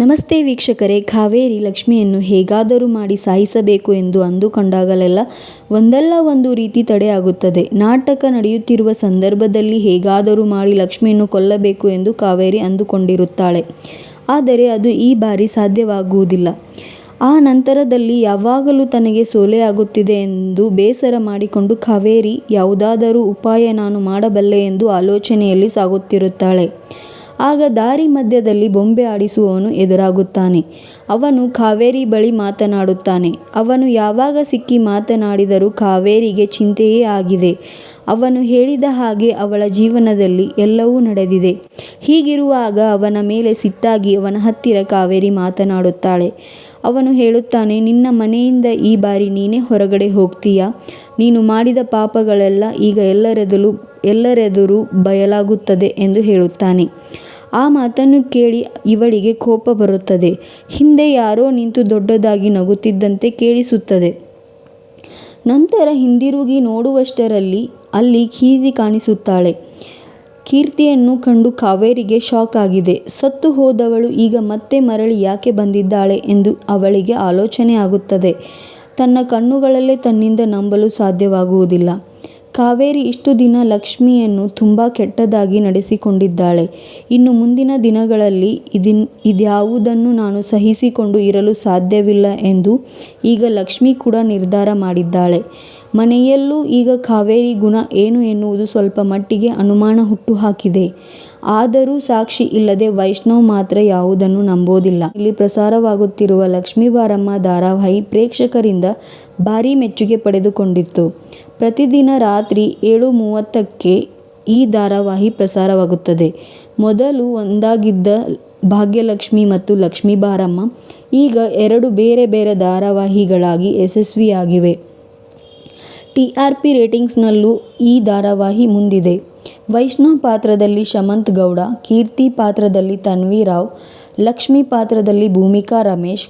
ನಮಸ್ತೆ ವೀಕ್ಷಕರೇ, ಕಾವೇರಿ ಲಕ್ಷ್ಮಿಯನ್ನು ಹೇಗಾದರೂ ಮಾಡಿ ಸಾಯಿಸಬೇಕು ಎಂದು ಅಂದುಕೊಂಡಾಗಲೆಲ್ಲ ಒಂದಲ್ಲ ಒಂದು ರೀತಿ ತಡೆಯಾಗುತ್ತದೆ ನಾಟಕ ನಡೆಯುತ್ತಿರುವ ಸಂದರ್ಭದಲ್ಲಿ ಹೇಗಾದರೂ ಮಾಡಿ ಲಕ್ಷ್ಮಿಯನ್ನು ಕೊಲ್ಲಬೇಕು ಎಂದು ಕಾವೇರಿ ಅಂದುಕೊಂಡಿರುತ್ತಾಳೆ. ಆದರೆ ಅದು ಈ ಬಾರಿ ಸಾಧ್ಯವಾಗುವುದಿಲ್ಲ. ಆ ನಂತರದಲ್ಲಿ ಯಾವಾಗಲೂ ತನಗೆ ಸೋಲೆಯಾಗುತ್ತಿದೆ ಎಂದು ಬೇಸರ ಮಾಡಿಕೊಂಡು ಕಾವೇರಿ, ಯಾವುದಾದರೂ ಉಪಾಯ ನಾನು ಮಾಡಬಲ್ಲೆ ಎಂದು ಆಲೋಚನೆಯಲ್ಲಿ ಸಾಗುತ್ತಿರುತ್ತಾಳೆ. ಆಗ ದಾರಿ ಮಧ್ಯದಲ್ಲಿ ಬೊಂಬೆ ಆಡಿಸುವವನು ಎದುರಾಗುತ್ತಾನೆ. ಅವನು ಕಾವೇರಿ ಬಳಿ ಮಾತನಾಡುತ್ತಾನೆ. ಅವನು ಯಾವಾಗ ಸಿಕ್ಕಿ ಮಾತನಾಡಿದರೂ ಕಾವೇರಿಗೆ ಚಿಂತೆಯೇ ಆಗಿದೆ. ಅವನು ಹೇಳಿದ ಹಾಗೆ ಅವಳ ಜೀವನದಲ್ಲಿ ಎಲ್ಲವೂ ನಡೆದಿದೆ. ಹೀಗಿರುವಾಗ ಅವನ ಮೇಲೆ ಸಿಟ್ಟಾಗಿ ಅವನ ಹತ್ತಿರ ಕಾವೇರಿ ಮಾತನಾಡುತ್ತಾಳೆ. ಅವನು ಹೇಳುತ್ತಾನೆ, ನಿನ್ನ ಮನೆಯಿಂದ ಈ ಬಾರಿ ನೀನೇ ಹೊರಗಡೆ ಹೋಗ್ತೀಯಾ? ನೀನು ಮಾಡಿದ ಪಾಪಗಳೆಲ್ಲ ಈಗ ಎಲ್ಲರೆದಲು, ಎಲ್ಲರೆದುರು ಬಯಲಾಗುತ್ತದೆ ಎಂದು ಹೇಳುತ್ತಾನೆ. ಆ ಮಾತನ್ನು ಕೇಳಿ ಇವಳಿಗೆ ಕೋಪ ಬರುತ್ತದೆ. ಹಿಂದೆ ಯಾರೋ ನಿಂತು ದೊಡ್ಡದಾಗಿ ನಗುತ್ತಿದ್ದಂತೆ ಕೇಳಿಸುತ್ತದೆ. ನಂತರ ಹಿಂದಿರುಗಿ ನೋಡುವಷ್ಟರಲ್ಲಿ ಅಲ್ಲಿ ಕೀರ್ತಿ ಕಾಣಿಸುತ್ತಾಳೆ. ಕೀರ್ತಿಯನ್ನು ಕಂಡು ಕಾವೇರಿಗೆ ಶಾಕ್ ಆಗಿದೆ. ಸತ್ತು ಹೋದವಳು ಈಗ ಮತ್ತೆ ಮರಳಿ ಯಾಕೆ ಬಂದಿದ್ದಾಳೆ ಎಂದು ಅವಳಿಗೆ ಆಲೋಚನೆ ಆಗುತ್ತದೆ. ತನ್ನ ಕಣ್ಣುಗಳಲ್ಲೇ ತನ್ನಿಂದ ನಂಬಲು ಸಾಧ್ಯವಾಗುವುದಿಲ್ಲ. ಕಾವೇರಿ ಇಷ್ಟು ದಿನ ಲಕ್ಷ್ಮಿಯನ್ನು ತುಂಬ ಕೆಟ್ಟದಾಗಿ ನಡೆಸಿಕೊಂಡಿದ್ದಾಳೆ. ಇನ್ನು ಮುಂದಿನ ದಿನಗಳಲ್ಲಿ ಇದಿನ್, ಇದ್ಯಾವುದನ್ನು ನಾನು ಸಹಿಸಿಕೊಂಡು ಇರಲು ಸಾಧ್ಯವಿಲ್ಲ ಎಂದು ಈಗ ಲಕ್ಷ್ಮಿ ಕೂಡ ನಿರ್ಧಾರ ಮಾಡಿದ್ದಾಳೆ. ಮನೆಯಲ್ಲೂ ಈಗ ಕಾವೇರಿ ಗುಣ ಏನು ಎನ್ನುವುದು ಸ್ವಲ್ಪ ಮಟ್ಟಿಗೆ ಅನುಮಾನ ಹುಟ್ಟುಹಾಕಿದೆ. ಆದರೂ ಸಾಕ್ಷಿ ಇಲ್ಲದೆ ವೈಷ್ಣವ್ ಮಾತ್ರ ಯಾವುದನ್ನು ನಂಬೋದಿಲ್ಲ. ಇಲ್ಲಿ ಪ್ರಸಾರವಾಗುತ್ತಿರುವ ಲಕ್ಷ್ಮೀ ಬಾರಮ್ಮ ಧಾರಾವಾಹಿ ಪ್ರೇಕ್ಷಕರಿಂದ ಭಾರೀ ಮೆಚ್ಚುಗೆ ಪಡೆದುಕೊಂಡಿತ್ತು. ಪ್ರತಿದಿನ ರಾತ್ರಿ ಏಳು ಮೂವತ್ತಕ್ಕೆ ಈ ಧಾರಾವಾಹಿ ಪ್ರಸಾರವಾಗುತ್ತದೆ. ಮೊದಲು ಒಂದಾಗಿದ್ದ ಭಾಗ್ಯಲಕ್ಷ್ಮಿ ಮತ್ತು ಲಕ್ಷ್ಮೀ ಬಾರಮ್ಮ, ಈಗ ಎರಡು ಬೇರೆ ಬೇರೆ ಧಾರಾವಾಹಿಗಳಾಗಿ ಯಶಸ್ವಿಯಾಗಿವೆ. ಟಿ ಆರ್ ಪಿ ರೇಟಿಂಗ್ಸ್ನಲ್ಲೂ ಈ ಧಾರಾವಾಹಿ ಮುಂದಿದೆ. ವೈಷ್ಣವ್ ಪಾತ್ರದಲ್ಲಿ ಶಮಂತ್ ಗೌಡ, ಕೀರ್ತಿ ಪಾತ್ರದಲ್ಲಿ ತನ್ವಿ ರಾವ್, ಲಕ್ಷ್ಮಿ ಪಾತ್ರದಲ್ಲಿ ಭೂಮಿಕಾ ರಮೇಶ್